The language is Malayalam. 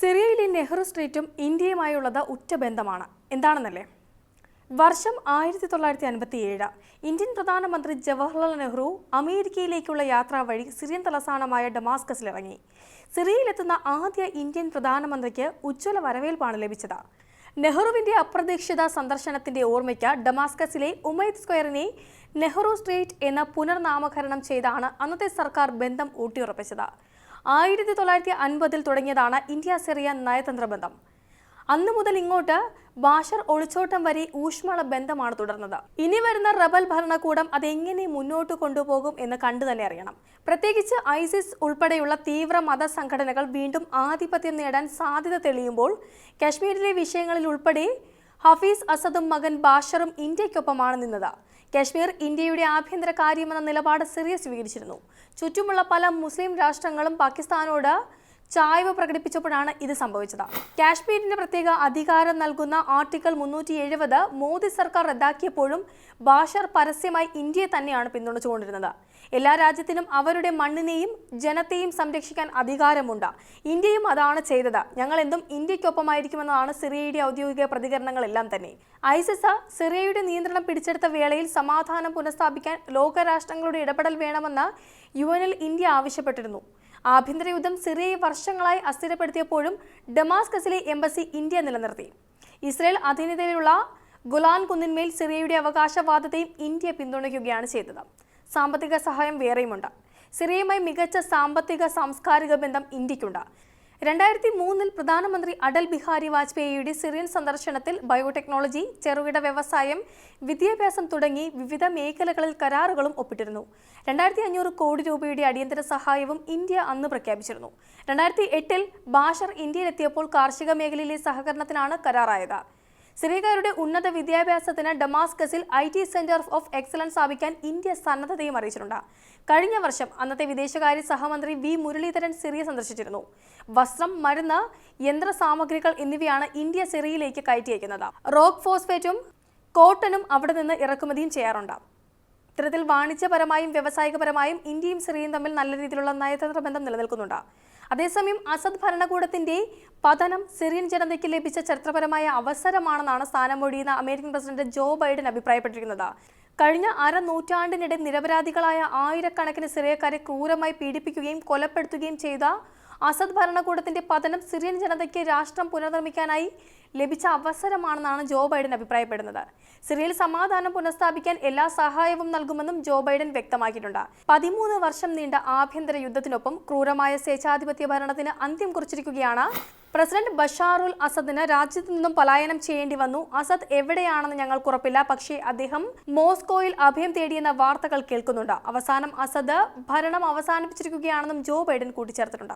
സിറിയയിലെ നെഹ്റു സ്ട്രീറ്റും ഇന്ത്യയുമായുള്ളത് ഉറ്റ ബന്ധമാണ്. എന്താണെന്നല്ലേ? വർഷം ആയിരത്തി തൊള്ളായിരത്തി അൻപത്തി ഏഴ് ഇന്ത്യൻ പ്രധാനമന്ത്രി ജവഹർലാൽ നെഹ്റു അമേരിക്കയിലേക്കുള്ള യാത്രാ വഴി സിറിയൻ തലസ്ഥാനമായ ഡമാസ്കസിലിറങ്ങി. സിറിയയിലെത്തുന്ന ആദ്യ ഇന്ത്യൻ പ്രധാനമന്ത്രിക്ക് ഉജ്ജ്വല വരവേൽപ്പാണ് ലഭിച്ചത്. നെഹ്റുവിന്റെ അപ്രതീക്ഷിത സന്ദർശനത്തിന്റെ ഓർമ്മയ്ക്ക് ഡമാസ്കസിലെ ഉമൈദ് സ്ക്വയറിനെ നെഹ്റു സ്ട്രീറ്റ് എന്ന പുനർനാമകരണം ചെയ്താണ് അന്നത്തെ സർക്കാർ ബന്ധം ഊട്ടിയുറപ്പിച്ചത്. ആയിരത്തി തൊള്ളായിരത്തി അൻപതിൽ തുടങ്ങിയതാണ് ഇന്ത്യ സിറിയ നയതന്ത്ര ബന്ധം. അന്നു മുതൽ ഇങ്ങോട്ട് ബാഷർ ഒളിച്ചോട്ടം വരെ ഊഷ്മള ബന്ധമാണ് തുടർന്നത്. ഇനി വരുന്ന റബൽ ഭരണകൂടം അതെങ്ങനെ മുന്നോട്ട് കൊണ്ടുപോകും എന്ന് കണ്ടു തന്നെ അറിയണം. പ്രത്യേകിച്ച് ഐസിസ് ഉൾപ്പെടെയുള്ള തീവ്ര മത സംഘടനകൾ വീണ്ടും ആധിപത്യം നേടാൻ സാധ്യത തെളിയുമ്പോൾ കശ്മീരിലെ വിഷയങ്ങളിൽ ഉൾപ്പെടെ ഹഫീസ് അസദും മകൻ ബാഷറും ഇന്ത്യക്കൊപ്പമാണ് നിന്നത്. കശ്മീർ ഇന്ത്യയുടെ ആഭ്യന്തര കാര്യമെന്ന നിലപാട് സിറിയ സ്വീകരിച്ചിരുന്നു. ചുറ്റുമുള്ള പല മുസ്ലിം രാഷ്ട്രങ്ങളും പാകിസ്ഥാനോട് ചായ്വ് പ്രകടിപ്പിച്ചപ്പോഴാണ് ഇത് സംഭവിച്ചത്. കാശ്മീരിന് പ്രത്യേക അധികാരം നൽകുന്ന ആർട്ടിക്കിൾ മുന്നൂറ്റി എഴുപത് മോദി സർക്കാർ റദ്ദാക്കിയപ്പോഴും ബാഷർ പരസ്യമായി ഇന്ത്യയെ തന്നെയാണ് പിന്തുണച്ചുകൊണ്ടിരുന്നത്. എല്ലാ രാജ്യത്തിനും അവരുടെ മണ്ണിനെയും ജനത്തെയും സംരക്ഷിക്കാൻ അധികാരമുണ്ട്. ഇന്ത്യയും അതാണ് ചെയ്തത്. ഞങ്ങൾ എന്തും ഇന്ത്യക്കൊപ്പമായിരിക്കുമെന്നതാണ് സിറിയയുടെ ഔദ്യോഗിക പ്രതികരണങ്ങളെല്ലാം തന്നെ. ഐസിസ് സിറിയയുടെ നിയന്ത്രണം പിടിച്ചെടുത്ത വേളയിൽ സമാധാനം പുനഃസ്ഥാപിക്കാൻ ലോകരാഷ്ട്രങ്ങളുടെ ഇടപെടൽ വേണമെന്ന് യു ഇന്ത്യ ആവശ്യപ്പെട്ടിരുന്നു. ആഭ്യന്തര യുദ്ധം സിറിയയെ വർഷങ്ങളായി അസ്ഥിരപ്പെടുത്തിയപ്പോഴും ഡമാസ്കസിലെ എംബസി ഇന്ത്യ നിലനിർത്തി. ഇസ്രയേൽ അധീനതയിലുള്ള ഗുലാൻ കുന്നിന്മേൽ സിറിയയുടെ അവകാശവാദത്തെയും ഇന്ത്യ പിന്തുണയ്ക്കുകയാണ് ചെയ്തത്. സാമ്പത്തിക സഹായം വേറെയുമുണ്ട്. സിറിയയുമായി മികച്ച സാമ്പത്തിക സാംസ്കാരിക ബന്ധം ഇന്ത്യക്കുണ്ട്. രണ്ടായിരത്തി മൂന്നിൽ പ്രധാനമന്ത്രി അടൽ ബിഹാരി വാജ്പേയിയുടെ സിറിയൻ സന്ദർശനത്തിൽ ബയോടെക്നോളജി ചെറുകിട വ്യവസായം വിദ്യാഭ്യാസം തുടങ്ങി വിവിധ മേഖലകളിൽ കരാറുകളും ഒപ്പിട്ടിരുന്നു. രണ്ടായിരത്തി അഞ്ഞൂറ് കോടി രൂപയുടെ അടിയന്തര സഹായവും ഇന്ത്യ അന്ന് പ്രഖ്യാപിച്ചിരുന്നു. രണ്ടായിരത്തി എട്ടിൽ ബാഷർ ഇന്ത്യയിലെത്തിയപ്പോൾ കാർഷിക മേഖലയിലെ സഹകരണത്തിനാണ് കരാറായത്. സിറിയക്കാരുടെ ഉന്നത വിദ്യാഭ്യാസത്തിന് ഡമാസ്കസിൽ I T centre of excellence സ്ഥാപിക്കാൻ ഇന്ത്യ സന്നദ്ധതയും അറിയിച്ചിട്ടുണ്ട്. കഴിഞ്ഞ വർഷം അന്നത്തെ വിദേശകാര്യ സഹമന്ത്രി വി മുരളീധരൻ സിറിയ സന്ദർശിച്ചിരുന്നു. വസ്ത്രം മരുന്ന് യന്ത്ര സാമഗ്രികൾ എന്നിവയാണ് ഇന്ത്യ സിറിയയിലേക്ക് കയറ്റി അയക്കുന്നത് റോക്ക് ഫോസ്ഫേറ്റും കോട്ടനും അവിടെ നിന്ന് ഇറക്കുമതിയും ചെയ്യാറുണ്ട്. ഇത്തരത്തിൽ വാണിജ്യപരമായും വ്യവസായികപരമായും ഇന്ത്യയും സിറിയയും തമ്മിൽ നല്ല രീതിയിലുള്ള നയതന്ത്ര ബന്ധം നിലനിൽക്കുന്നുണ്ട്. അതേസമയം അസദ് ഭരണകൂടത്തിന്റെ പതനം സിറിയൻ ജനതയ്ക്ക് ലഭിച്ച ചരിത്രപരമായ അവസരമാണെന്നാണ് സ്ഥാനം ഒഴിയുന്ന അമേരിക്കൻ പ്രസിഡന്റ് ജോ ബൈഡൻ അഭിപ്രായപ്പെട്ടിരിക്കുന്നത്. കഴിഞ്ഞ അര നൂറ്റാണ്ടിനിടെ നിരപരാധികളായ ആയിരക്കണക്കിന് സിറിയക്കാരെ ക്രൂരമായി പീഡിപ്പിക്കുകയും കൊലപ്പെടുത്തുകയും ചെയ്ത അസദ് ഭരണകൂടത്തിന്റെ പതനം സിറിയൻ ജനതയ്ക്ക് രാഷ്ട്രം പുനർനിർമ്മിക്കാനായി ലഭിച്ച അവസരമാണെന്നാണ് ജോ ബൈഡൻ അഭിപ്രായപ്പെടുന്നത്. സിറിയയിൽ സമാധാനം പുനഃസ്ഥാപിക്കാൻ എല്ലാ സഹായവും നൽകുമെന്നും ജോ ബൈഡൻ വ്യക്തമാക്കിയിട്ടുണ്ട്. പതിമൂന്ന് വർഷം നീണ്ട ആഭ്യന്തര യുദ്ധത്തിനൊപ്പം ക്രൂരമായ സ്വേച്ഛാധിപത്യ ഭരണത്തിന് അന്ത്യം കുറിച്ചിരിക്കുകയാണ്. പ്രസിഡന്റ് ബഷാറുൽ അസദിന് രാജ്യത്തു നിന്നും പലായനം ചെയ്യേണ്ടി വന്നു. അസദ് എവിടെയാണെന്ന് ഞങ്ങൾക്ക് ഉറപ്പില്ല. പക്ഷേ അദ്ദേഹം മോസ്കോയിൽ അഭയം തേടിയെന്ന വാർത്തകൾ കേൾക്കുന്നുണ്ട്. അവസാനം അസദ് ഭരണം അവസാനിപ്പിച്ചിരിക്കുകയാണെന്നും ജോ ബൈഡൻ കൂട്ടിച്ചേർത്തിട്ടുണ്ട്.